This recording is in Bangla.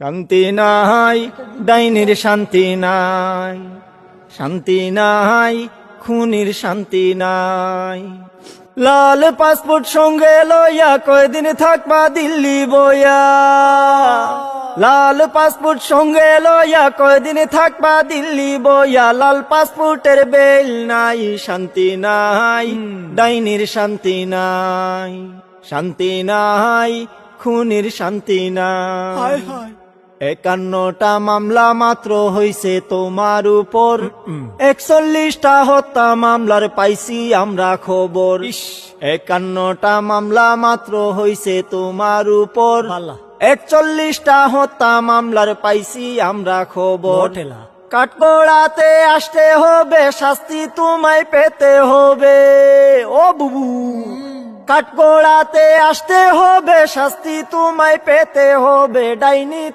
শান্তি নাই ডাইনির শান্তি নাই শান্তি নাই, খুনির শান্তি নাই। লাল পাসপোর্ট সঙ্গে লইয়া কয়দিন থাকবা দিল্লি বইয়া। লাল পাসপোর্ট সঙ্গে লইয়া কয়দিন থাকবা দিল্লি বইয়া। লাল পাসপোর্টের বেল নাই, শান্তি নাই ডাইনির শান্তি নাই শান্তি নাই, খুনির শান্তি নাই। একান্নটা মামলা মাত্র হইছে তোমার উপর। একচল্লিশটা হত্যা মামলার পাইছি আমরা খবর। একান্নটা মামলা মাত্র হইছে তোমার উপর। একচল্লিশটা হত্যা মামলার পাইছি আমরা খবর। কাঠগড়াতে আসতে হবে শাস্তি তোমায় পেতে হবে। ও বুবু। কাঠগড়াতে আসতে হবে শাস্তি তোমায় পেতে হবে ডাইনি